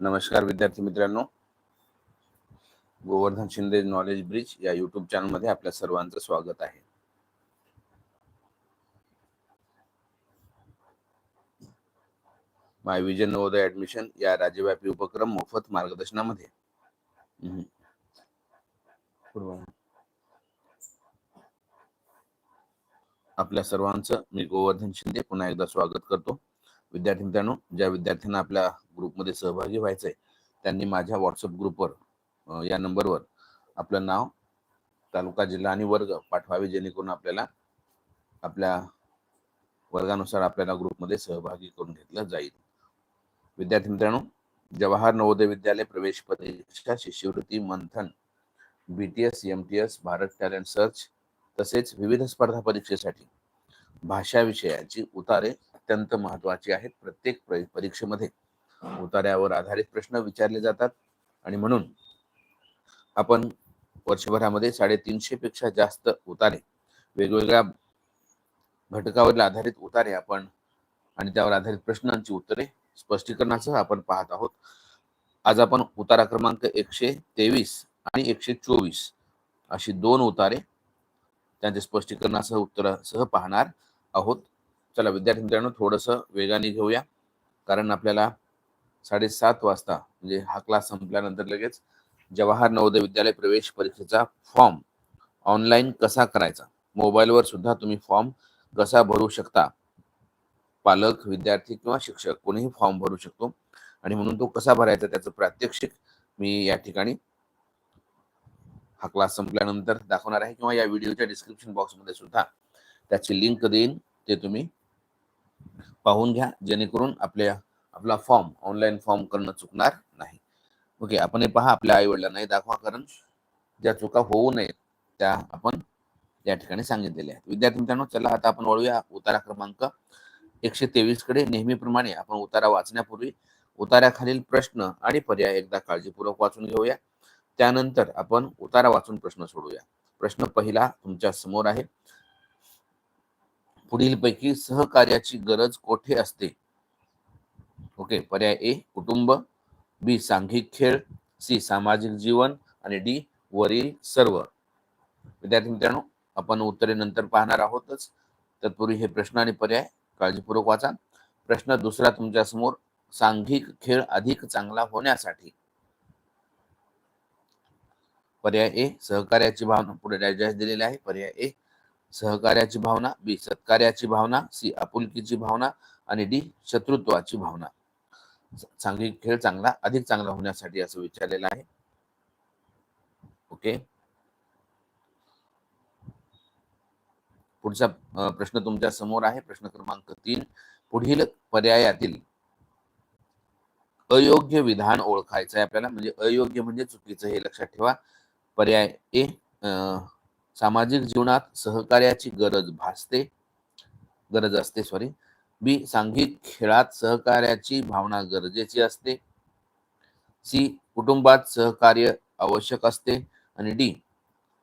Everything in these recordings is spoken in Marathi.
नमस्कार विद्यार्थी मित्रांनो. गोवर्धन शिंदे नॉलेज ब्रिज या युट्यूब चॅनलमध्ये आपल्या सर्वांचं स्वागत आहे. माय विजन नवोदय ऍडमिशन या राज्यव्यापी उपक्रम मोफत मार्गदर्शनामध्ये. हम्म. आपल्या सर्वांचं मी गोवर्धन शिंदे पुन्हा एकदा स्वागत करतो. विद्यार्थी मित्रांनो ज्या विद्यार्थ्यांना आपल्या ग्रुपमध्ये सहभागी व्हायचंय त्यांनी माझ्या व्हॉट्सअप ग्रुपवर या नंबरवर आपलं नाव तालुका जिल्हा आणि वर्ग पाठवावे जेणेकरून आपल्याला आपल्या वर्गानुसार आपल्याला ग्रुपमध्ये सहभागी करून घेतलं जाईल. विद्यार्थी मित्रांनो जवाहर नवोदय विद्यालय प्रवेश परीक्षा शिष्यवृत्ती Manthan B T S M T S Bharat talent search तसेच विविध स्पर्धा परीक्षेसाठी भाषा विषयाची उतारे अत्यंत महत्वाची आहेत प्रत्येक परीक्षेमध्ये. उतार्यावर आधारित प्रश्न विचारले जातात आणि म्हणून आपण वर्षभरामध्ये साडेतीनशे पेक्षा जास्त उतारे वेगवेगळ्या घटकावर आधारित उतारे आपण आणि त्यावर आधारित प्रश्नांची उत्तरे स्पष्टीकरणासह आपण पाहत आहोत. आज आपण उतारा क्रमांक एकशे तेवीस आणि एकशे चोवीस अशी दोन उतारे त्यांचे स्पष्टीकरणासह उत्तरासह पाहणार आहोत. चला विद्यार्थी मित्रांनो थोडंसं वेगाने घेऊया. कारण आपल्याला साडेसात वाजता म्हणजे हा क्लास संपल्यानंतर लगेच जवाहर नवोदय विद्यालय प्रवेश परीक्षेचा फॉर्म ऑनलाईन कसा करायचा? मोबाईलवर सुद्धा तुम्ही फॉर्म कसा भरू शकता? पालक विद्यार्थी किंवा शिक्षक कोणीही फॉर्म भरू शकतो. आणि म्हणून तो कसा भरायचा त्याचं प्रात्यक्षिक मी या ठिकाणी हा क्लास संपल्यानंतर दाखवणार आहे किंवा या व्हिडिओच्या डिस्क्रिप्शन बॉक्समध्ये सुद्धा त्याची लिंक देईन ते तुम्ही पाहून घ्या जेणेकरून आपल्या आपला फॉर्म ऑनलाईन फॉर्म करणं चुकणार नाही. ओके आपण हे पहा आपल्या आई वडिलांनाही दाखवा कारण ज्या चुका होऊ नये त्या आपण या ठिकाणी सांगितलेल्या आहेत. विद्यार्थी मित्रांनो चला आता आपण वळूया उतारा क्रमांक एकशे तेवीसकडे नेहमीप्रमाणे आपण उतारा वाचण्यापूर्वी उताराखालील प्रश्न आणि पर्याय एकदा काळजीपूर्वक वाचून घेऊया. त्यानंतर आपण उतारा वाचून प्रश्न सोडूया. प्रश्न पहिला तुमच्यासमोर आहे. पुढीलपैकी सहकार्याची गरज कोठे असते? ओके पर्याय ए कुटुंब बी सांघिक खेळ सी सामाजिक जीवन आणि डी वरील सर्व. विद्यार्थी मित्रांनो आपण उत्तरे नंतर पाहणार आहोतच. तत्पूर्वी हे प्रश्न आणि पर्याय काळजीपूर्वक वाचा. प्रश्न दुसरा तुमच्यासमोर सांघिक खेळ अधिक चांगला होण्यासाठी. पर्याय ए सहकार्याची भावना. पुढे डायजेस्ट दिलेले आहे. पर्याय ए सहकार्याची भावना बी सत्कार्याची भावना सी आपुलकीची भावना आणि डी शत्रुत्वाची भावना. सांघिक खेळ चांगला अधिक चांगला होण्यासाठी असं विचारलेलं आहे. ओके. पुढचा प्रश्न तुमच्यासमोर आहे. प्रश्न क्रमांक तीन. पुढील पर्यायातील अयोग्य विधान ओळखायचं आहे आपल्याला. म्हणजे अयोग्य म्हणजे चुकीचं हे लक्षात ठेवा. पर्याय ए अं, सामाजिक जीवनात सहकार्याची गरज भासते. गरज असते सॉरी बी सांघिक खेळात सहकार्याची भावना गरजेची असते. सी कुटुंबात सहकार्य आवश्यक असते. आणि डी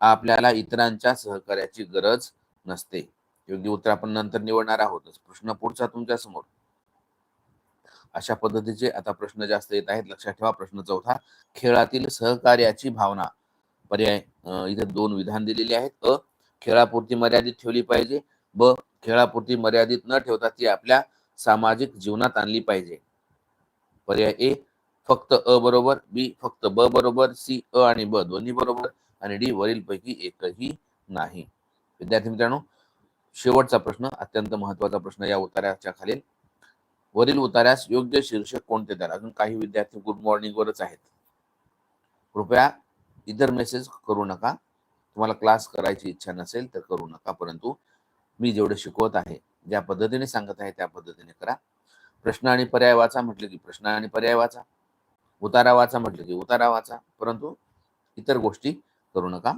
आपल्याला इतरांच्या सहकार्याची गरज नसते. योग्य उत्तर आपण नंतर निवडणार आहोतच प्रश्न पुढचा तुमच्यासमोर. अशा पद्धतीचे आता प्रश्न जास्त येत आहेत. लक्षात ठेवा प्रश्न चौथा. खेळातील सहकार्याची भावना. पर्याय इथे दोन विधान दिलेली आहेत. अ खेळापुरती मर्यादित ठेवली पाहिजे. ब खेळापुरती मर्यादित न ठेवता ती आपल्या सामाजिक जीवनात आणली पाहिजे. पर्याय ए फक्त अ बरोबर बी फक्त ब बरोबर सी अ आणि ब दोन्ही बरोबर आणि डी वरील पैकी एकही नाही. विद्यार्थी मित्रांनो शेवटचा प्रश्न अत्यंत महत्त्वाचा प्रश्न या उतार्याच्या खालील. वरील उतार्यास योग्य शीर्षक कोणते द्याल अजून काही विद्यार्थी गुड मॉर्निंग वरच आहेत. कृपया इतर मेसेज करू नका. तुम्हाला क्लास करायची इच्छा नसेल तर करू नका. परंतु मी जेवढे शिकवत आहे ज्या पद्धतीने सांगत आहे त्या पद्धतीने करा. प्रश्न आणि पर्याय वाचा म्हटलं की प्रश्न आणि पर्याय वाचा. उतारा वाचा म्हटलं की उतारा वाचा. परंतु इतर गोष्टी करू नका.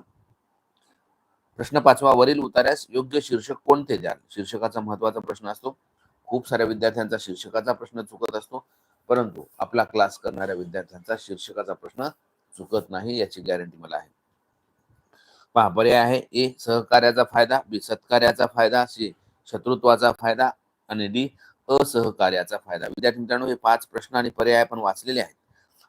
प्रश्न पाचवा वरील उतार्यास योग्य शीर्षक कोणते द्याल? शीर्षकाचा महत्त्वाचा प्रश्न असतो. खूप साऱ्या विद्यार्थ्यांचा शीर्षकाचा प्रश्न चुकत असतो. परंतु आपला क्लास करणाऱ्या विद्यार्थ्यांचा शीर्षकाचा प्रश्न चुकत नाही याची गॅरंटी मला आहे. पहा पर्याय आहे. ए सहकार्याचा फायदा बी सत्कार्याचा फायदा सी शत्रुत्वाचा फायदा आणि डी असहकार्याचा फायदा. विद्यार्थी मित्रांनो हे पाच प्रश्न आणि पर्याय आपण वाचलेले आहेत.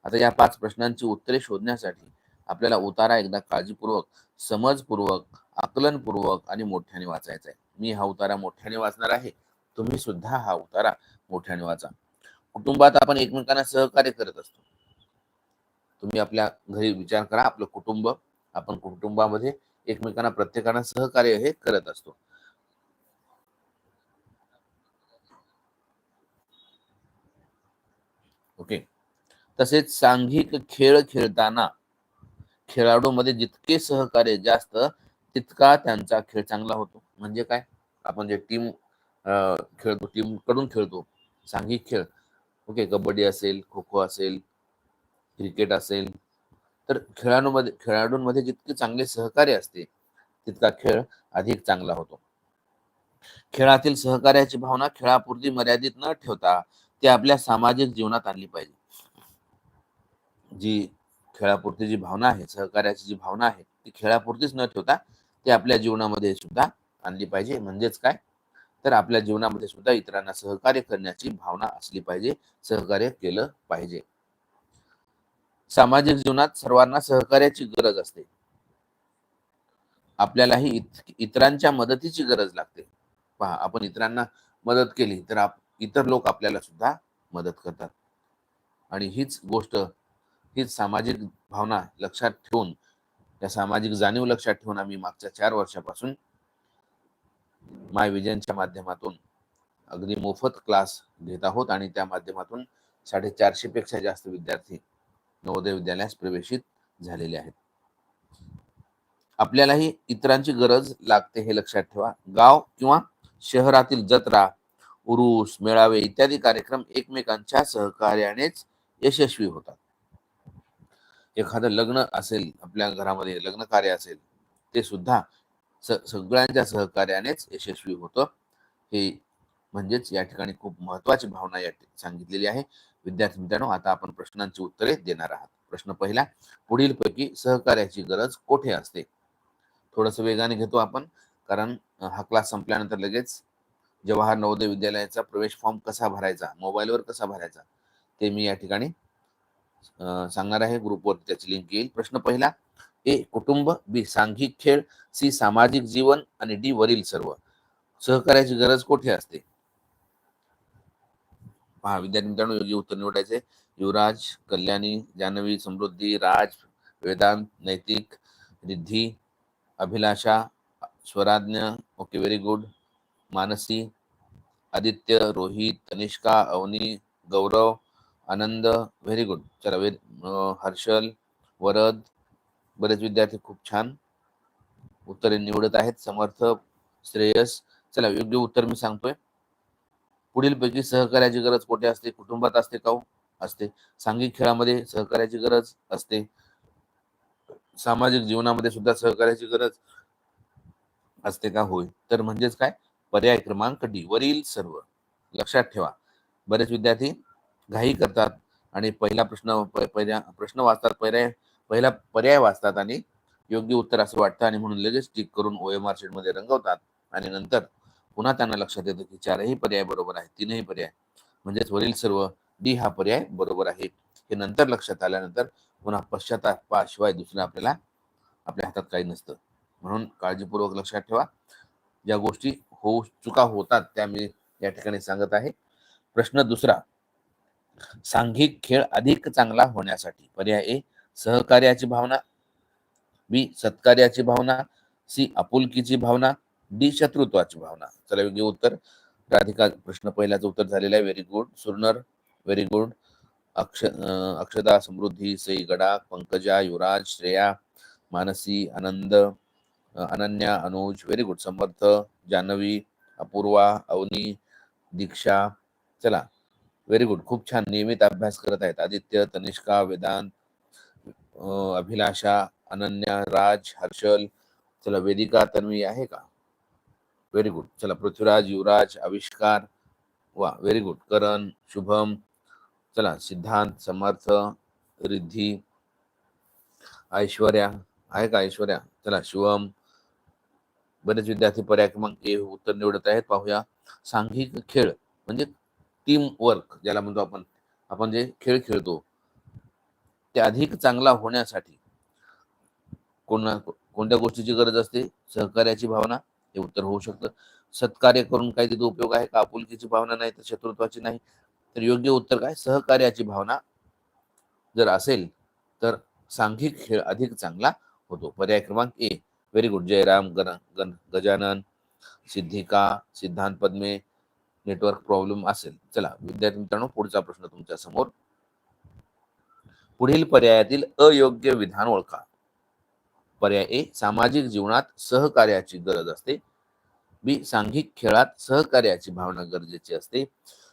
आता या पाच प्रश्नांची उत्तरे शोधण्यासाठी आपल्याला उतारा एकदा काळजीपूर्वक समजपूर्वक आकलनपूर्वक आणि मोठ्याने वाचायचा आहे. मी हा उतारा मोठ्याने वाचणार आहे. तुम्ही सुद्धा हा उतारा मोठ्याने वाचा. कुटुंबात आपण एकमेकांना सहकार्य करत असतो. तुम्ही आपल्या घरी विचार करा आपलं कुटुंब आपण कुटुंबामध्ये एकमेकांना प्रत्येकानं सहकार्य हे करत असतो. ओके. तसेच सांघिक खेळ खेळताना खेळाडूमध्ये जितके सहकार्य जास्त तितका त्यांचा खेळ चांगला होतो. म्हणजे काय? आपण जे टीम खेळतो टीमकडून खेळतो. सांघिक खेळ. ओके कबड्डी असेल खो खो असेल क्रिकेट असेल तर खेळाडूमध्ये खेळाडूंमध्ये जितके चांगले सहकार्य असते तितका खेळ अधिक चांगला होतो. खेळातील सहकार्याची भावना खेळापुरती मर्यादित न ठेवता ती आपल्या सामाजिक जीवनात आणली पाहिजे. जी खेळापुरती जी भावना आहे सहकार्याची जी भावना आहे ती खेळापुरतीच न ठेवता ती आपल्या जीवनामध्ये सुद्धा आणली पाहिजे. म्हणजेच काय? तर आपल्या जीवनामध्ये सुद्धा इतरांना सहकार्य करण्याची भावना असली पाहिजे सहकार्य केलं पाहिजे. सामाजिक जीवनात सर्वांना सहकार्याची गरज असते. आपल्यालाही इतरांच्या मदतीची गरज लागते. पहा आपण इतरांना मदत केली तर इतर लोक आपल्याला सुद्धा मदत करतात. आणि हीच गोष्ट हीच सामाजिक भावना लक्षात ठेवून त्या सामाजिक जाणीव लक्षात ठेवून आम्ही मागच्या चार वर्षापासून माय विजनच्या माध्यमातून अगदी मोफत क्लास घेत आहोत आणि त्या माध्यमातून साडेचारशे पेक्षा जास्त विद्यार्थी नवोदय विद्यालयास प्रवेशित झालेले आहेत. आपल्यालाही इतरांची गरज लागते हे लक्षात ठेवा. गाव किंवा शहरातील जत्रा उरुस मेळावे इत्यादी कार्यक्रम एकमेकांच्या सहकार्यानेच यशस्वी होतात. एखादं लग्न असेल आपल्या घरामध्ये लग्न कार्य असेल ते सुद्धा सगळ्यांच्या सहकार्यानेच यशस्वी होतं. हे म्हणजेच या ठिकाणी खूप महत्वाची भावना या सांगितलेली आहे. विद्यार्थी मित्रांनो आता आपण प्रश्नांची उत्तरे देणार आहात. प्रश्न पहिला पुढील पैकी सहकार्याची गरज कोठे असते? थोडस वेगाने घेतो आपण कारण हा क्लास संपल्यानंतर लगेच जवाहर नवोदय विद्यालयाचा प्रवेश फॉर्म कसा भरायचा मोबाईलवर कसा भरायचा ते मी या ठिकाणी सांगणार आहे. ग्रुपवर त्याची लिंक येईल. प्रश्न पहिला ए कुटुंब बी सांघिक खेळ सी सामाजिक जीवन आणि डी वरील सर्व. सहकार्याची गरज कोठे असते? पहा विद्यार्थी मित्रांनो योग्य उत्तर निवडायचे युवराज Kalyani Janvi Samruddhi Raj Vedant Naitik Riddhi Abhilasha Swaradnya okay very good. Mansi Aditya Rohit Tanishka Avani Gaurav Anand very good. चला वे हर्षल वरद बरेच विद्यार्थी खूप छान उत्तरे निवडत आहेत. समर्थ श्रेयस. चला योग्य उत्तर मी सांगतोय. पुढील पैकी सहकार्याची गरज कुठे असते? कुटुंबात असते का हो? असते. सांघिक खेळामध्ये सहकार्याची गरज असते. सामाजिक जीवनामध्ये सुद्धा सहकार्याची गरज असते का? होय. तर म्हणजेच काय? पर्याय क्रमांक डी वरील सर्व. लक्षात ठेवा. बरेच विद्यार्थी घाई करतात आणि पहिला प्रश्न पहिल्या प्रश्न वाचतात पर्याय पहिला पर्याय वाचतात आणि योग्य उत्तर असं वाटतं आणि म्हणून लगेच टिक करून ओ एम आर शीटमध्ये रंगवतात आणि नंतर पुन्हा त्यांना लक्षात येतं की चारही पर्याय बरोबर आहे तीनही पर्याय. म्हणजेच वरील सर्व डी हा पर्याय बरोबर आहे. हे नंतर लक्षात आल्यानंतर पुन्हा पश्चातापाशिवाय दुसरं आपल्याला आपल्या हातात काही नसतं. म्हणून काळजीपूर्वक लक्षात ठेवा. ज्या गोष्टी होऊ चुका होतात त्या मी या ठिकाणी सांगत आहे. प्रश्न दुसरा सांघिक खेळ अधिक चांगला होण्यासाठी पर्याय ए सहकार्याची भावना बी सत्कार्याची भावना सी आपुलकीची भावना डी शत्रुत्वाची भावना. चला योग्य उत्तर. राधिका प्रश्न पहिल्याचं उत्तर झालेलं आहे. Very good Surnar very good Aksh Akshada Samruddhi Sai Gada Pankaja Yuvraj Shreya Mansi Anand Ananya Anuj very good Samarth Janvi Apurva Avani Diksha. चला व्हेरी गुड खूप छान नियमित अभ्यास करत आहेत. आदित्य तनिष्का वेदांत अभिलाषा अनन्या राज हर्षल. चला वेदिका तन्वी आहे का? व्हेरी गुड चला पृथ्वीराज युवराज आविष्कार. वा व्हेरी गुड करण शुभम. चला सिद्धांत समर्थ रिद्धी ऐश्वर्या. आहे का ऐश्वर्या? चला शिवम बरेच विद्यार्थी पर्याय क्रमांक ए उत्तर निवडत आहेत. पाहूया. सांघिक खेळ म्हणजे टीम वर्क ज्याला म्हणतो आपण. आपण जे खेळ खेळतो ते अधिक चांगला होण्यासाठी कोणा कोणत्या गोष्टीची गरज असते? सहकार्याची भावना हे उत्तर होऊ शकतं. सत्कार्य करून काही तिथे उपयोग आहे का? आपुलकीची भावना नाही तर शत्रुत्वाची नाही. तर योग्य उत्तर काय? सहकार्याची भावना जर असेल तर सांघिक खेळ अधिक चांगला होतो. पर्याय क्रमांक ए व्हेरी गुड. जयराम गण गण गजानन सिद्धिका सिद्धांत पद्मे नेटवर्क प्रॉब्लेम असेल. चला विद्यार्थी मित्रांनो पुढचा प्रश्न तुमच्यासमोर. पुढील पर्यायातील अयोग्य विधान ओळखा. पर्याय ए सामाजिक जीवनात सहकार्याची गरज असते. बी सांघिक खेळात सहकार्याची भावना गरजेची असते.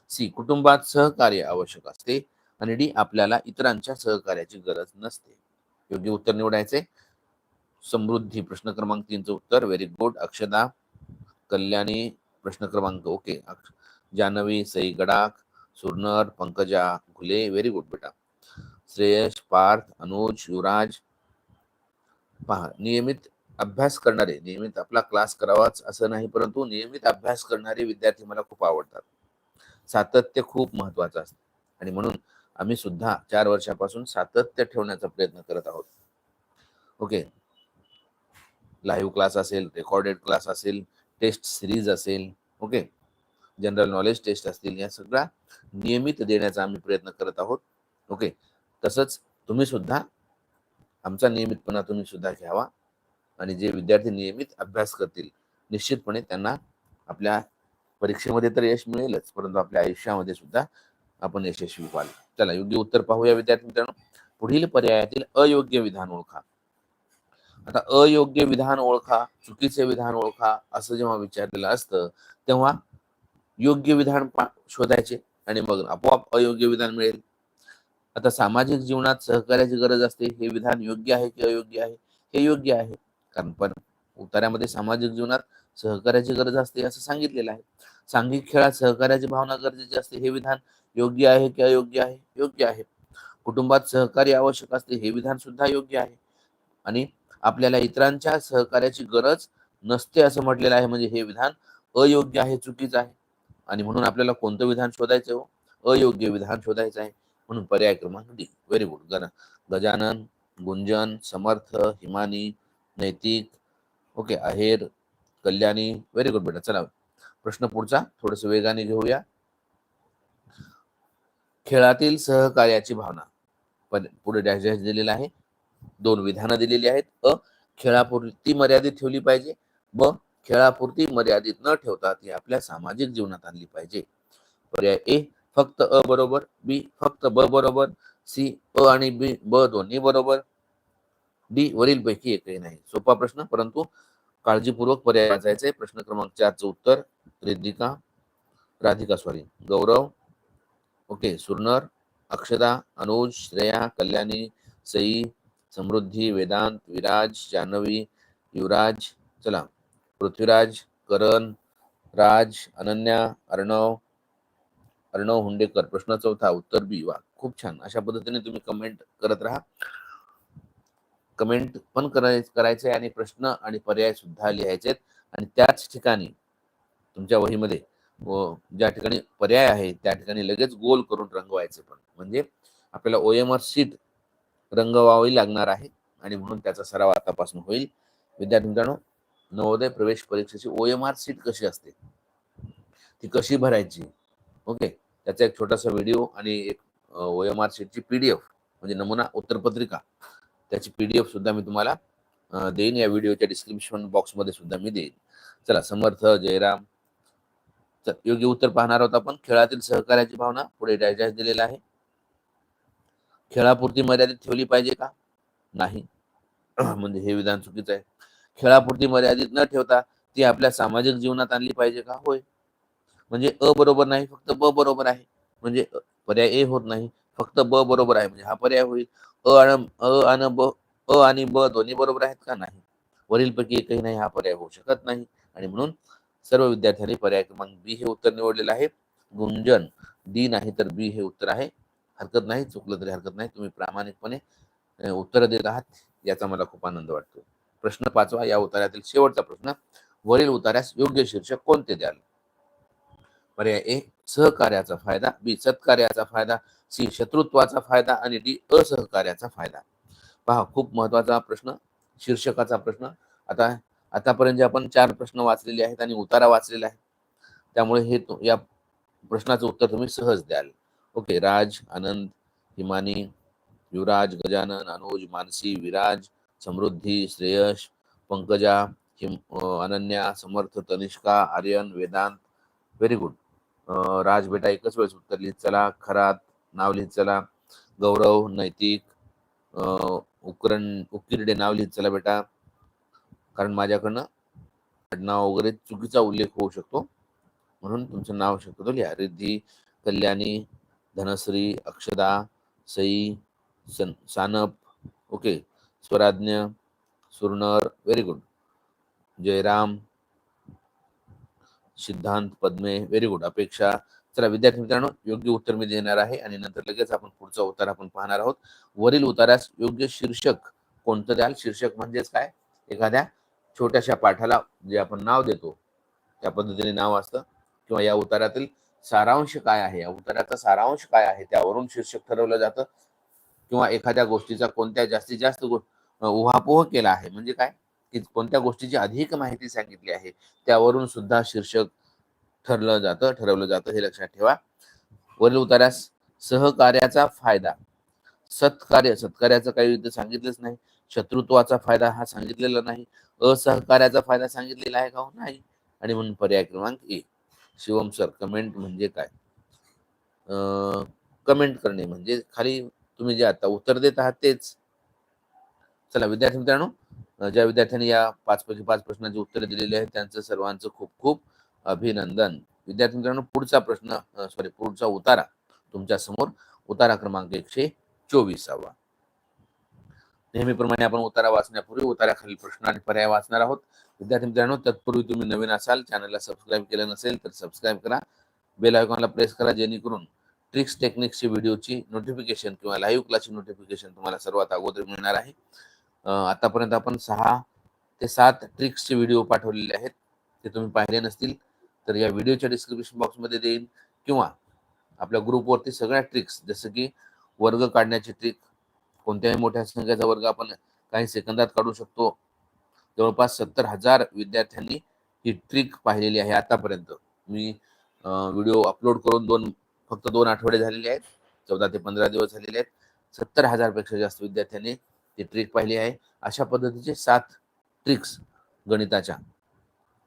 सी कुटुंबात सहकार्य आवश्यक असते. आणि डी आपल्याला इतरांच्या सहकार्याची गरज नसते. योग्य उत्तर निवडायचे? समृद्धी प्रश्न क्रमांक तीनचं उत्तर व्हेरी गुड. अक्षदा कल्याणी प्रश्न क्रमांक okay. Janhavi Sai Gadakh Surnar Pankaja Ghule very good बेटा. श्रेयश पार्थ अनुज युवराज पहा नियमित अभ्यास करणारे नियमित आपला क्लास करावाच असं नाही परंतु नियमित अभ्यास करणारे विद्यार्थी मला खूप आवडतात. सातत्य खूप महत्वाचं असतं. आणि म्हणून आम्ही सुद्धा चार वर्षापासून सातत्य ठेवण्याचा प्रयत्न करत आहोत. ओके. लाईव्ह क्लास असेल रेकॉर्डेड क्लास असेल टेस्ट सिरीज असेल ओके. जनरल नॉलेज टेस्ट असतील या सगळ्या नियमित देण्याचा आम्ही प्रयत्न करत आहोत. ओके. तसंच तुम्ही सुद्धा आमचा नियमितपणा तुम्ही सुद्धा घ्यावा. आणि जे विद्यार्थी नियमित अभ्यास करतील निश्चितपणे त्यांना आपल्या परीक्षेमध्ये तर यश मिळेलच परंतु आपल्या आयुष्यामध्ये सुद्धा आपण यशस्वी व्हाल. चला योग्य उत्तर पाहूया विद्यार्थी मित्रांनो. पुढील पर्यायातील अयोग्य विधान ओळखा. आता अयोग्य विधान ओळखा चुकीचे विधान ओळखा असं जेव्हा विचारलेलं असतं तेव्हा योग्य विधान शोधायचे. आणि मग आपोआप अयोग्य विधान मिळेल. आता सामाजिक जीवनात सहकार्याची गरज असते हे विधान योग्य आहे की अयोग्य आहे? हे योग्य आहे. कारण पण उतार्यामध्ये सामाजिक जीवनात सहकार्याची गरज असते असं सांगितलेलं आहे. सांघिक खेळात सहकार्याची भावना गरजेची असते हे विधान योग्य आहे की अयोग्य आहे? योग्य आहे. कुटुंबात सहकार्य आवश्यक असते हे विधान सुद्धा योग्य आहे. आणि आपल्याला इतरांच्या सहकार्याची गरज नसते असं म्हटलेलं आहे. म्हणजे हे विधान अयोग्य आहे चुकीचं आहे. आणि म्हणून आपल्याला कोणतं विधान शोधायचं हो? अयोग्य विधान शोधायचं आहे. म्हणून पर्याय क्रमांक D. Very good Gajanan Gunjan Samarth Himani Naitik okay Aher Kalyani. Very good बेटा. चला. प्रश्न पुढचा. थोडस वेगाने घेऊया. खेळातील सहकार्याची भावना. पुढे डॅश डॅश दिलेला आहे. दोन विधानं दिलेली आहेत. अ खेळापुरती मर्यादित ठेवली पाहिजे. ब खेळापुरती मर्यादित न ठेवता ती आपल्या सामाजिक जीवनात आणली पाहिजे. पर्याय ए फक्त अ बरोबर बी फक्त ब बरोबर सी अ आणि बी ब दोन्ही बरोबर. डी वरील पैकी एकही नाही. सोपा प्रश्न परंतु काळजीपूर्वक पर्याय वाचायचे. प्रश्न क्रमांक चारचं उत्तर रिद्धिका राधिका सॉरी गौरव ओके सुरनर अक्षदा अनुज श्रेया कल्याणी सई समृद्धी वेदांत विराज जानवी युवराज चला पृथ्वीराज करण राज अनन्या अर्णव अर्णव हुंडेकर प्रश्न चौथा उत्तर बी वा खूप छान. अशा पद्धतीने तुम्ही कमेंट करत राहा. कमेंट पण करायचे आणि प्रश्न आणि पर्याय सुद्धा लिहायचे आणि त्याच ठिकाणी तुमच्या वहीमध्ये व ज्या ठिकाणी पर्याय आहे त्या ठिकाणी लगेच गोल करून रंगवायचे पण. म्हणजे आपल्याला ओ एम आर सीट रंगवावी लागणार आहे आणि म्हणून त्याचा सराव आतापासून होईल. विद्यार्थी मित्रांनो नवोदय प्रवेश परीक्षेची ओ एम आर सीट कशी असते? ती कशी भरायची? ओके. त्याचा एक छोटासा व्हिडिओ आणि एक ओ एम आर सीटची पीडीएफ म्हणजे नमुना उत्तरपत्रिका. त्याची पीडीएफ सुद्धा मी तुम्हाला देईन. या व्हिडिओच्या डिस्क्रिप्शन बॉक्समध्ये सुद्धा मी देईन. चला समर्थ जयराम. योग्य उत्तर पाहणार आहोत आपण. खेळातील सहकार्याची भावना पुढे डायजेस्ट दिलेला आहे. खेळापुरती मर्यादित ठेवली पाहिजे का? नाही. म्हणजे हे विधान चुकीचं आहे. खेळापुरती मर्यादित न ठेवता ती आपल्या सामाजिक जीवनात आणली पाहिजे का? होय. म्हणजे अ बरोबर नाही फक्त ब बरोबर आहे. म्हणजे पर्याय ए होत नाही फक्त ब बरोबर आहे. म्हणजे हा पर्याय होईल. अ आणि अ आणि ब अ आणि ब दोन्ही बरोबर आहेत का? नाही. वरीलपैकी एकही नाही हा पर्याय होऊ शकत नाही. आणि म्हणून सर्व विद्यार्थ्यांनी पर्याय क्रमांक बी हे उत्तर निवडलेलं आहे. गुंजन डी नाही तर बी हे उत्तर आहे. हरकत नाही चुकलं तरी हरकत नाही. तुम्ही प्रामाणिकपणे उत्तर देत आहात याचा मला खूप आनंद वाटतो. प्रश्न पाचवा या उतार्यातील शेवटचा प्रश्न. वरील उतार्यास योग्य शीर्षक कोणते द्याल? पर्याय ए सहकार्याचा फायदा बी सत्कार्याचा फायदा सी शत्रुत्वाचा फायदा आणि डी असहकार्याचा फायदा. पहा खूप महत्त्वाचा प्रश्न शीर्षकाचा प्रश्न. आता आतापर्यंत जे आपण चार प्रश्न वाचलेले आहेत आणि उतारा वाचलेला आहे त्यामुळे हे या प्रश्नाचं उत्तर तुम्ही सहज द्याल. ओके राज आनंद हिमानी युवराज गजानन अनुज मानसी विराज समृद्धी श्रेयश पंकजा हिम अनन्या समर्थ तनिष्का आर्यन वेदांत व्हेरी गुड. राज बेटा एकच वेळेस उत्तर लिहित चला खरात नाव लिहित चला. गौरव नैतिक उकरण उकिरडे नाव लिहित चला बेटा. कारण माझ्याकडनं नाव वगैरे चुकीचा उल्लेख होऊ शकतो. म्हणून तुमचं नाव शकतो लिहा. रिद्धी कल्याणी धनश्री अक्षदा सई सन Sanap okay. Swaradnya Surnar very good. Jayram Siddhant Padme very good अपेक्षा. चला विद्यार्थी मित्रांनो योग्य उत्तर मी देणार आहे आणि नंतर लगेच आपण पुढचा उतार आपण पाहणार आहोत. वरील उतारास योग्य शीर्षक कोणतं द्याल? शीर्षक म्हणजेच काय? एखाद्या छोट्याशा पाठाला जे आपण नाव देतो त्या पद्धतीने नाव असतं. किंवा या उतारातील सारांश काय आहे? या उताराचा सारांश काय आहे? त्यावरून शीर्षक ठरवलं जातं. किंवा एखाद्या गोष्टीचा कोणत्या जास्तीत जास्त उहापोह केला आहे? म्हणजे काय? की कोणत्या गोष्टीची अधिक माहिती सांगितली आहे त्यावरून सुद्धा शीर्षक ठरलं जातं ठरवलं जातं हे लक्षात ठेवा. वरील उतारास सहकार्याचा फायदा. सत्कार्य सत्कार्याचं काही युद्ध सांगितलंच नाही. शत्रुत्वाचा फायदा हा सांगितलेला नाही. असहकार्याचा फायदा सांगितलेला आहे का हो? नाही. आणि म्हणून पर्याय क्रमांक ए शिवम सर कमेंट म्हणजे काय? कमेंट करणे म्हणजे खाली तुम्ही जे आता उत्तर देत आहात तेच. चला विद्यार्थी मित्रांनो ज्या विद्यार्थ्यांनी या पाचपैकी पाच प्रश्नांची उत्तरे दिलेली आहेत त्यांचं सर्वांचं खूप खूप अभिनंदन. विद्यार्थी मित्रांनो पुढचा प्रश्न सॉरी पुढचा उतारा तुमच्यासमोर. उतारा क्रमांक एकशे चोवीसावा. नेहमीप्रमाणे आपण उतारा वाचण्यापूर्वी उताराखालील प्रश्न आणि पर्याय वाचणार आहोत. विद्यार्थी मित्रांनो तत्पूर्वी तुम्ही नवीन असाल चॅनलला सबस्क्राईब केलं नसेल तर सबस्क्राईब करा. बेल आयकॉनला प्रेस करा जेणेकरून ट्रिक्स टेक्निक्सची व्हिडिओची नोटिफिकेशन किंवा लाईव्ह क्लासची नोटिफिकेशन तुम्हाला सर्वात अगोदर मिळणार आहे. आतापर्यंत आपण सहा ते सात ट्रिक्सचे व्हिडिओ पाठवलेले आहेत. ते तुम्ही पाहिले नसतील तर या व्हिडिओच्या डिस्क्रिप्शन बॉक्समध्ये देईन किंवा आपल्या ग्रुपवरती सगळ्या ट्रिक्स जसं की वर्ग काढण्याची ट्रिक कोणत्याही मोठ्या संख्येचा वर्ग आपण काही सेकंदात काढू शकतो. जवळपास सत्तर हजार विद्यार्थ्यांनी ही ट्रिक पाहिलेली आहे आतापर्यंत. मी व्हिडिओ अपलोड करून दोन फक्त दोन आठवडे झालेले आहेत चौदा ते पंधरा दिवस झालेले आहेत. सत्तर हजारपेक्षा जास्त विद्यार्थ्यांनी ती ट्रिक पाहिली आहे. अशा पद्धतीचे सात ट्रिक्स गणिताच्या.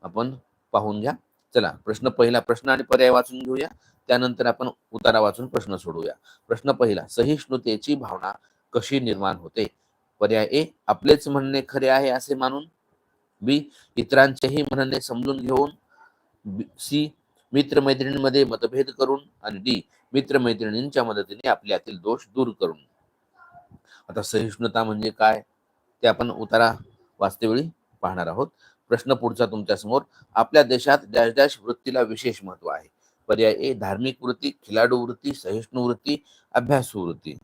आपण पाहून घ्या. चला प्रश्न पहिला प्रश्न आणि पर्याय वाचून घेऊया. त्यानंतर आपण उतारा वाचून प्रश्न सोडवूया प्रश्न पहिला सहिष्णुतेची भावना कशी निर्माण होते? पर्याय ए आपलेच म्हणणे खरे आहे असे मानून. बी इतरांचेही म्हणणे समजून घेऊन. सी मित्रमैत्रिणींमध्ये मतभेद करून. आणि डी मित्रमैत्रिणींच्या मदतीने आपल्यातील दोष दूर करून. आता सहिष्णुता म्हणजे काय? ते आपण उतारा वाचतेवेळी पाहणार आहोत. प्रश्न पुढचा तुमच्यासमोर. आपल्या देशात डॅश डॅश वृत्तीला विशेष महत्त्व आहे. पर्याय ए धार्मिक वृत्ती खिलाडू वृत्ती सहिष्णू वृत्ती अभ्यास वृत्ती.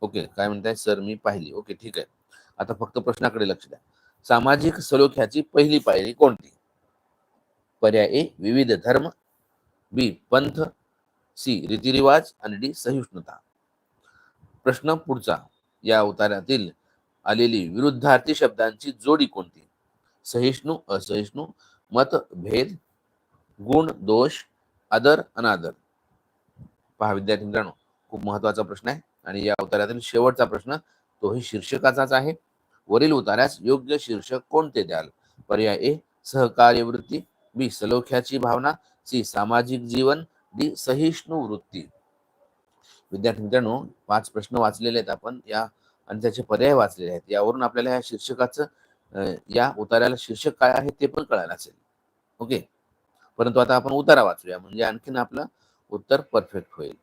ओके काय म्हणताय? सर मी पाहिली. ओके ठीक आहे. आता फक्त प्रश्नाकडे लक्ष द्या. सामाजिक सलोख्याची पहिली पायरी कोणती? पर्याय ए विविध धर्म. बी पंथ. सी रीतिरिवाज. आणि डी सहिष्णुता. प्रश्न पुढचा. या अवतारातील आलेली विरुद्धार्थी शब्दांची जोडी कोणती? सहिष्णू असहिष्णू मत भेद गुण दोष आदर अनादर. पहा विद्यार्थी मित्रांनो खूप महत्त्वाचा प्रश्न आहे आणि या उतारातील शेवटचा प्रश्न तोही शीर्षकाचाच आहे. वरील उतारास योग्य शीर्षक कोणते द्याल? पर्याय ए सहकार्य वृत्ती बी सलोख्याची भावना सी सामाजिक जीवन डी सहिष्णू वृत्ती. विद्यार्थी मित्रांनो पाच प्रश्न वाचलेले आहेत आपण. या आणि त्याचे पर्याय वाचलेले आहेत. यावरून आपल्याला या शीर्षकाचं या उतार्याला शीर्षक काय आहे ते पण कळायला असेल. ओके? परंतु आता आपण उतारा वाचूया. म्हणजे आणखीन आपलं उत्तर परफेक्ट होईल.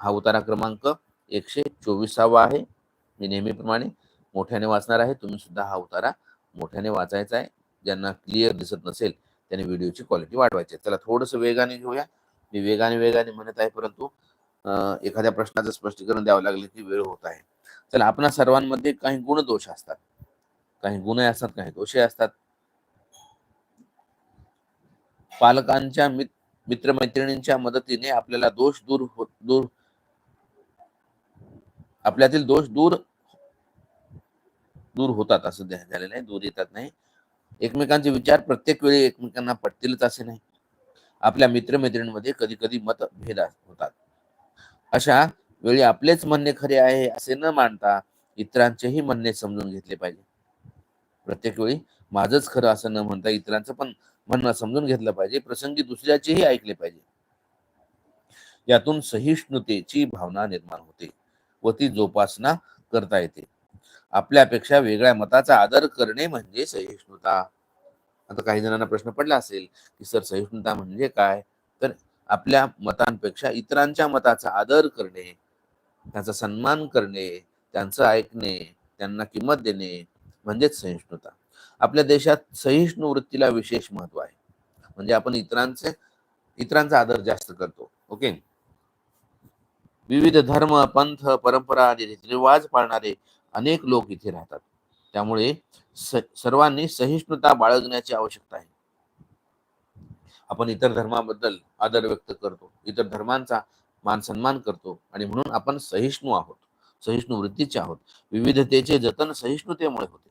हा उतारा क्रमांक एकशे चोवीसावा आहे. मी नेहमीप्रमाणे मोठ्याने वाचणार आहे. तुम्ही सुद्धा हा उतारा मोठ्याने वाचायचा आहे. ज्यांना क्लिअर दिसत नसेल त्यांनी व्हिडिओची क्वालिटी वाढवायची आहे. चला थोडंसं वेगाने घेऊया. मी वेगाने वेगाने म्हणत आहे परंतु एखाद्या प्रश्नाचं स्पष्टीकरण द्यावं लागलं की वेळ होत आहे. चला आपण सर्वांमध्ये काही गुणदोष असतात. काही गुण असतात काही दोषही असतात. पालकांच्या मित- मित्रमैत्रिणींच्या मदतीने आपल्याला दोष दूर हो, दूर आपल्यातील दोष दूर दूर होतात असं झालेलं आहे. दूर येतात नाही. एकमेकांचे विचार प्रत्येक वेळी एकमेकांना पटतीलच असे नाही. आपल्या मित्रमैत्रिणींमध्ये कधी कधी मतभेद होतात. अशा वेळी आपलेच म्हणणे खरे आहे असे न मानता इतरांचेही म्हणणे समजून घेतले पाहिजे. प्रत्येक वेळी माझंच खरं असं न म्हणता इतरांचं पण म्हणणं समजून घेतलं पाहिजे प्रसंगी दुसऱ्याचेही ऐकले पाहिजे. यातून सहिष्णुतेची भावना निर्माण होते व ती जोपासना करता येते. आपल्यापेक्षा वेगळ्या मताचा आदर करणे म्हणजे सहिष्णुता. आता काही जणांना प्रश्न पडला असेल की सर सहिष्णुता म्हणजे काय? तर आपल्या मतांपेक्षा इतरांच्या मताचा आदर करणे त्यांचा सन्मान करणे त्यांचं ऐकणे त्यांना किंमत देणे म्हणजेच सहिष्णुता. आपल्या देशात सहिष्णू वृत्तीला विशेष महत्त्व आहे. म्हणजे आपण इतरांचे इतरांचा आदर जास्त करतो. ओके? विविध धर्म पंथ परंपरा आणि रीतिरिवाज पाळणारे अनेक लोक इथे राहतात. त्यामुळे सर्वांनी सहिष्णुता बाळगण्याची आवश्यकता आहे. आपण इतर धर्माबद्दल आदर व्यक्त करतो इतर धर्मांचा मान सन्मान करतो आणि म्हणून आपण सहिष्णू आहोत सहिष्णू वृत्तीचे आहोत. विविधतेचे जतन सहिष्णुतेमुळे होते.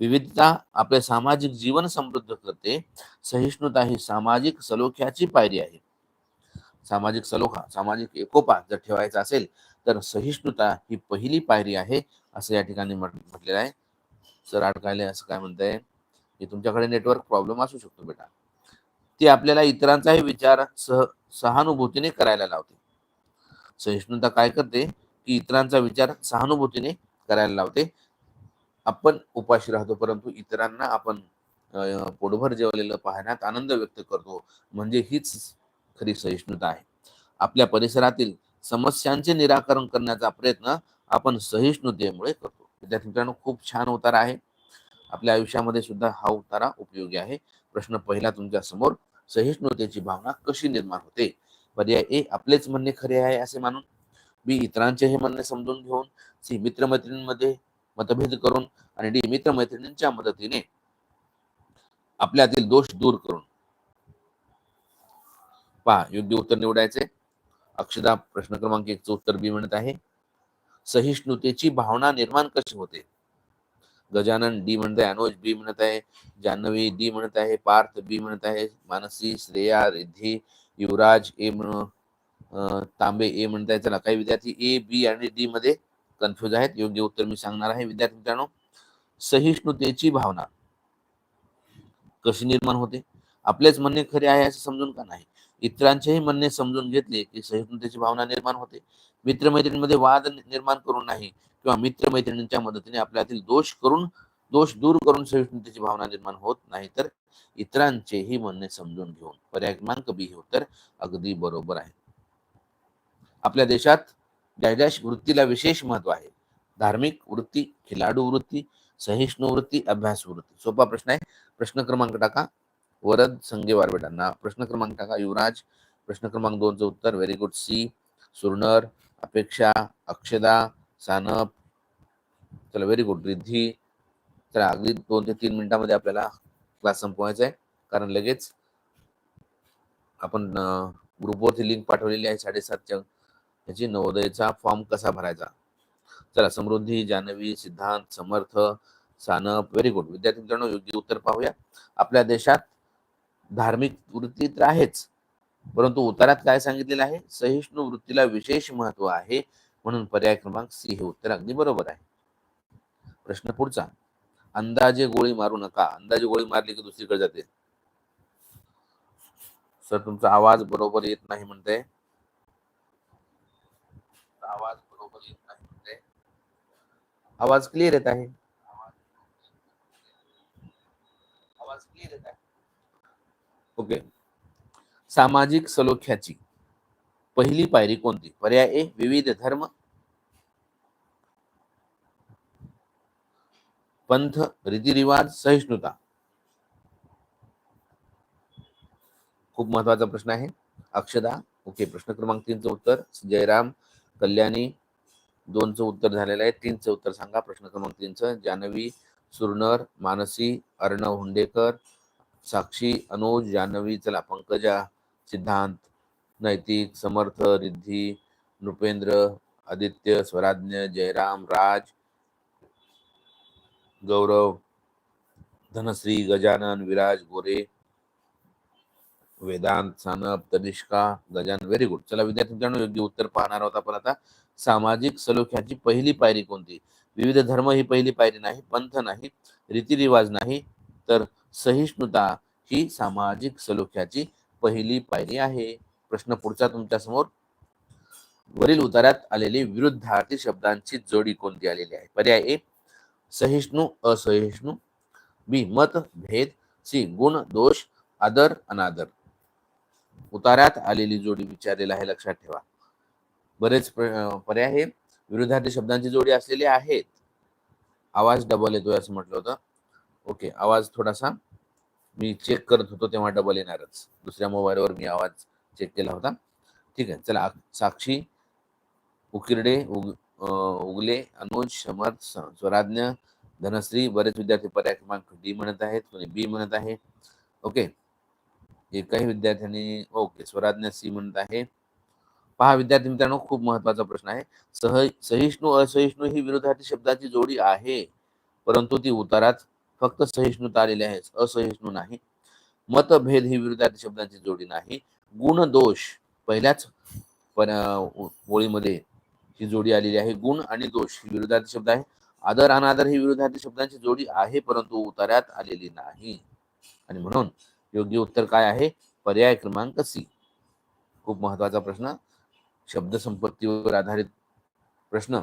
विविधता आपले सामाजिक जीवन समृद्ध करते. सहिष्णुता ही सामाजिक सलोख्याची पायरी आहे. सामाजिक सलोखा सामाजिक एकोपा जर ठेवायचा असेल तर सहिष्णुता ही पहिली पायरी आहे असं या ठिकाणी म्हटलेलं आहे. सर अडकायले असं काय म्हणताय? की तुमच्याकडे नेटवर्क प्रॉब्लेम असू शकतो बेटा. ती आपल्याला इतरांचाही विचार सह सहानुभूतीने करायला लावते. सहिष्णुता काय करते? की इतरांचा विचार सहानुभूतीने करायला लावते. आपण उपाशी राहतो परंतु इतरांना आपण पोटभर जेवलेलं पाहण्यात आनंद व्यक्त करतो. म्हणजे हीच खरी सहिष्णुता आहे. आपल्या परिसरातील समस्यांचे निराकरण करण्याचा प्रयत्न आपण सहिष्णुतेमुळे करतो. विद्यार्थी मित्रांनो खूप छान उतारा आहे. आपल्या आयुष्यामध्ये सुद्धा हा उतारा उपयोगी आहे. प्रश्न पहिला तुमच्यासमोर. सहिष्णुतेची भावना कशी निर्माण होते? पर्याय ए आपलेच म्हणणे खरे आहे असे मानून. बी इतरांचे हे म्हणणे समजून घेऊन. सी मित्रमैत्रिणींमध्ये मतभेद करून. आणि डी मित्रमैत्रिणींच्या मदतीने आपल्यातील दोष दूर करून. पहा योग्य उत्तर निवडायचे. अक्षदा प्रश्न क्रमांक एकचं उत्तर बी म्हणत आहे. सहिष्णुतेची भावना निर्माण कशी होते? गजानन डी म्हणत आहे अनुज बी म्हणत आहे जान्हवी डी म्हणत आहे पार्थ बी म्हणत आहे मानसी श्रेया रिद्धी युवराज ए म्हण तांबे ए म्हणत आहे. चला काही विद्यार्थी ए बी आणि डी मध्ये कन्फ्युज आहेत. योग्य उत्तर मी सांगणार आहे. विद्यार्थी मित्रांनो सहिष्णुतेची भावना कशी निर्माण होते? आपलेच म्हणणे खरे आहे असं समजून का नाही? इतरांचेही म्हणणे समजून घेतले की सहिष्णुतेची भावना निर्माण होते. मित्रमैत्रींमध्ये वाद निर्माण करून नाही. किंवा मित्रमैत्रिणींच्या मदतीने आपल्यातील दोष करून दोष दूर करून सहिष्णुतेची भावना निर्माण होत नाही तर इतरांचेही म्हणणे समजून घेऊन पर्याय क्रमांक बी हे उत्तर अगदी बरोबर आहे. आपल्या देशात डॅश वृत्तीला विशेष महत्त्व आहे. धार्मिक वृत्ती खिलाडू वृत्ती सहिष्णु वृत्ती अभ्यास वृत्ती. सोपा प्रश्न आहे. प्रश्न क्रमांक टाका. वरद संगेवार बेटांना प्रश्न क्रमांक टाका. युवराज प्रश्न क्रमांक दोनचं उत्तर. Very good. सी सुरनर अपेक्षा अक्षदा सानप चला व्हेरी गुड रिद्धी चला अगदी दोन ते तीन मिनिटांमध्ये आपल्याला क्लास संपवायचा आहे कारण लगेच आपण ग्रुपवरती लिंक पाठवलेली आहे साडेसातच्या. याची नवोदयचा फॉर्म कसा भरायचा? चला समृद्धी जानवी सिद्धांत समर्थ सानप व्हेरी गुड विद्यार्थी मित्रांनो योग्य उत्तर पाहूया. आपल्या देशात धार्मिक वृत्ती तर आहेच. परंतु उतारात काय सांगितलेलं आहे? सहिष्णू वृत्तीला विशेष महत्त्व आहे. म्हणून पर्याय क्रमांक सी हे उत्तर अगदी बरोबर आहे. प्रश्न पुढचा. अंदाजे गोळी मारू नका. अंदाजे गोळी मारली की दुसरीकडे जाते. सर तुमचा आवाज बरोबर येत नाही म्हणते. आवाज बरोबर येत नाही म्हणते. आवाज क्लिअर येत आहे? आवाज क्लिअर येत आहे. ओके. सामाजिक सलोख्याची. पहिली पायरी कोणती? पर्याय ए विविध धर्म. पंथ रीतिरिवाज सहिष्णुता. खूप महत्त्वाचा प्रश्न आहे. अक्षदा ओके प्रश्न क्रमांक तीनचं उत्तर. जयराम कल्याणी दोनचं उत्तर झालेलं आहे. तीनचं उत्तर सांगा. प्रश्न क्रमांक तीनचं. जानवी सुरनर मानसी अर्णव हुंडेकर साक्षी अनुज जानवी. चला पंकजा सिद्धांत. नैतिक समर्थ रिद्धी नृपेंद्र आदित्य स्वराज्ञ जयराम राज गौरव धनश्री गजानन विराज गोरे वेदांत सानप तनिष्का गजान व्हेरी गुड चला विद्यार्थी मित्रांनो योग्य उत्तर पाहणार आहोत आपण आता. सामाजिक सलोख्याची पहिली पायरी कोणती? विविध धर्म ही पहिली पायरी नाही पंथ नाही रीतिरिवाज नाही तर सहिष्णुता ही सामाजिक सलोख्याची पहिली पायरी आहे. प्रश्न पुढचा तुमच्यासमोर वरील उतारात आलेली विरुद्धार्थी शब्दांची जोडी कोणती आलेली आहे? पर्याय ए सहिष्णू असहिष्णू. बी मत भेद. सी गुण दोष आदर अनादर. उतारात आलेली जोडी विचारलेला आहे लक्षात ठेवा. बरेच पर्याय हे. विरुद्धार्थी शब्दांची जोडी असलेली आहेत. आवाज डबल येतोय असं म्हटलं होतं. ओके आवाज थोडासा मी चेक करत होतो तेव्हा डबल येणारच. दुसऱ्या मोबाईलवर मी आवाज चेक केला होता. ठीक आहे चला साक्षी उकिरडे उग उगले अनुज समर्थ स्वराज्ञ धनश्री बरेच विद्यार्थी पर्याय क्रमांक डी म्हणत आहेत कोणी बी म्हणत आहे. ओके. एकाही विद्यार्थ्यांनी ओके स्वराज्ञ सी म्हणत आहे. पहा विद्यार्थी मित्रांनो खूप महत्त्वाचा प्रश्न आहे. सह सहिष्णू असहिष्णू ही विरोधार्थी शब्दाची जोडी आहे. परंतु ती उतारात फक्त सहिष्णुता आलेली आहे असहिष्णू नाही. मतभेद ही विरोधार्थी शब्दांची जोडी नाही. गुण दोष पहिल्याच पण ओळीमध्ये ही जोडी आलेली आहे. गुण आणि दोष ही विरोधार्थी शब्द आहे. आदर अनादर ही विरोधार्थी शब्दांची जोडी आहे परंतु उतार्यात आलेली नाही. आणि म्हणून योग्य उत्तर काय आहे? पर्याय क्रमांक सी. खूप महत्त्वाचा प्रश्न. शब्दसंपत्तीवर आधारित प्रश्न.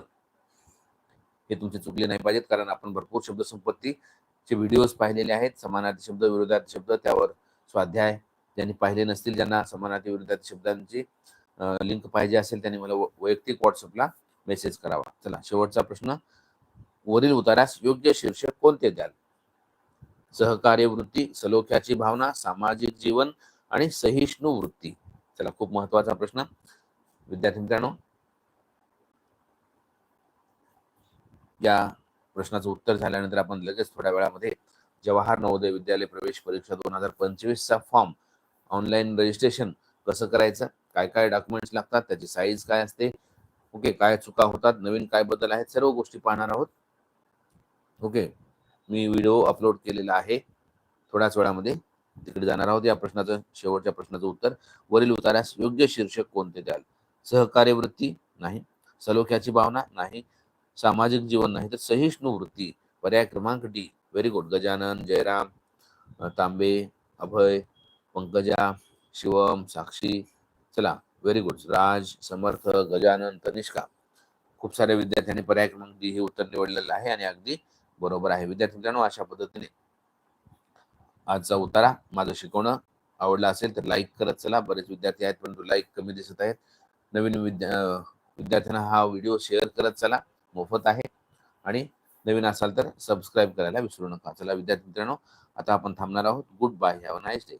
हे तुमचे चुकले नाही पाहिजेत कारण आपण भरपूर शब्दसंपत्तीचे व्हिडिओज पाहिलेले आहेत. समानार्थी शब्द विरोधार्थी शब्द त्यावर स्वाध्याय त्यांनी पाहिले नसतील ज्यांना समानार्थी विरोधार्थी शब्दांची लिंक पाहिजे असेल त्यांनी मला वैयक्तिक व्हॉट्सअपला मेसेज करावा. चला शेवटचा प्रश्न. वरील उतारास योग्य शीर्षक कोणते द्याल? सहकार्य वृत्ती सलोख्याची भावना सामाजिक जीवन आणि सहिष्णू वृत्ती. चला खूप महत्त्वाचा प्रश्न. विद्यार्थी मित्रांनो. या प्रश्नाचं उत्तर झाल्यानंतर आपण लगेच थोड्या वेळामध्ये जवाहर नवोदय विद्यालय प्रवेश परीक्षा दोन हजार पंचवीसचा फॉर्म ऑनलाईन रजिस्ट्रेशन कसं करायचं काय काय डॉक्युमेंट्स लागतात त्याची साईज काय असते ओके काय चुका होतात नवीन काय बदल आहेत सर्व गोष्टी पाहणार आहोत. ओके मी व्हिडिओ अपलोड केलेला आहे. थोड्याच वेळामध्ये तिकडे जाणार आहोत. या प्रश्नाचं शेवटच्या प्रश्नाचं उत्तर. वरील उतारास योग्य शीर्षक कोणते द्याल? सहकार्य वृत्ती? नाही. सलोख्याची भावना? नाही. सामाजिक जीवन नाही. तर सहिष्णू वृत्ती. पर्याय क्रमांक D. Very good. Gajanan Jayram Tambe Abhay Pankaja Shivam Sakshi चला व्हेरी गुड राज समर्थ गजानन तनिष्का. खूप साऱ्या विद्यार्थ्यांनी पर्याय क्रमांक डी हे उत्तर निवडलेलं आहे आणि अगदी बरोबर आहे. विद्यार्थी मित्रांनो अशा पद्धतीने आजचा उतारा माझं शिकवणं आवडलं असेल तर लाईक करत चला. बरेच विद्यार्थी आहेत परंतु लाईक कमी दिसत आहेत. नवीन विद्या विद्यार्थ्यांना हा व्हिडिओ शेअर करत चला. मोफत आहे. आणि नवीन असाल तर सबस्क्राईब करायला विसरू नका. चला विद्यार्थी मित्रांनो आता आपण थांबणार आहोत. Goodbye have nice day